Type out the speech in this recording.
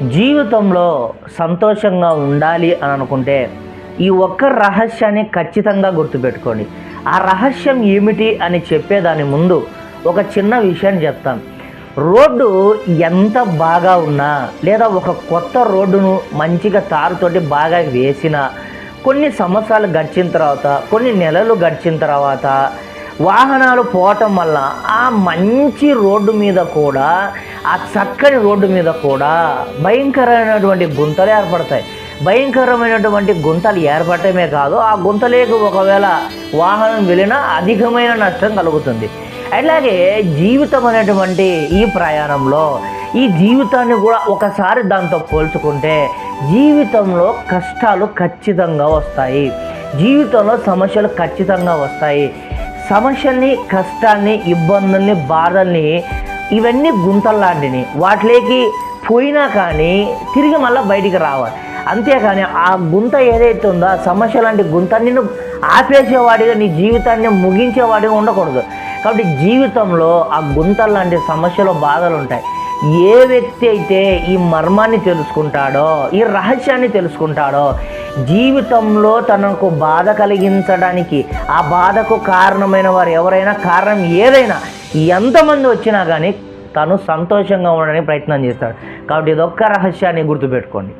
జీవితంలో సంతోషంగా ఉండాలి అని అనుకుంటే ఈ ఒక్క రహస్యాన్ని ఖచ్చితంగా గుర్తుపెట్టుకోండి. ఆ రహస్యం ఏమిటి అని చెప్పేదాని ముందు ఒక చిన్న విషయాన్ని చెప్తాను రోడ్డు ఎంత బాగా ఉన్నా లేదా ఒక కొత్త రోడ్డును మంచిగా తారుతోటి బాగా వేసినా కొన్ని సంవత్సరాలు గడిచిన తర్వాత కొన్ని నెలలు గడిచిన తర్వాత వాహనాలు పోవటం వల్ల ఆ మంచి రోడ్డు మీద కూడా ఆ చక్కని రోడ్డు మీద కూడా భయంకరమైనటువంటి గుంతలు ఏర్పడతాయి. భయంకరమైనటువంటి గుంతలు ఏర్పడటమే కాదు ఆ గుంతలేకు ఒకవేళ వాహనం వెళ్ళినా అధికమైన నష్టం కలుగుతుంది. అలాగే జీవితం అనేటువంటి ఈ ప్రయాణంలో ఈ జీవితాన్ని కూడా ఒకసారి దాంతో పోల్చుకుంటే జీవితంలో కష్టాలు ఖచ్చితంగా వస్తాయి. జీవితంలో సమస్యలు ఖచ్చితంగా వస్తాయి. సమస్యల్ని కష్టాన్ని ఇబ్బందుల్ని బాధల్ని ఇవన్నీ గుంతల్లాంటివి వాటిలోకి పోయినా కానీ తిరిగి మళ్ళీ బయటికి రావాలి. అంతేకాని ఆ గుంత ఏదైతే ఉందో ఆ సమస్య లాంటి గుంత నిన్ను ఆపేసేవాడిగా నీ జీవితాన్ని ముగించేవాడిగా ఉండకూడదు. కాబట్టి జీవితంలో ఆ గుంత లాంటి సమస్యలు బాధలు ఉంటాయి. ఏ వ్యక్తి అయితే ఈ మర్మాన్ని తెలుసుకుంటాడో ఈ రహస్యాన్ని తెలుసుకుంటాడో జీవితంలో తనకు బాధ కలిగించడానికి ఆ బాధకు కారణమైన వారు ఎవరైనా కారణం ఏదైనా ఎంతమంది వచ్చినా కానీ తను సంతోషంగా ఉండడానికి ప్రయత్నం చేస్తాడు. కాబట్టి ఇదొక్క రహస్యాన్ని గుర్తుపెట్టుకోండి.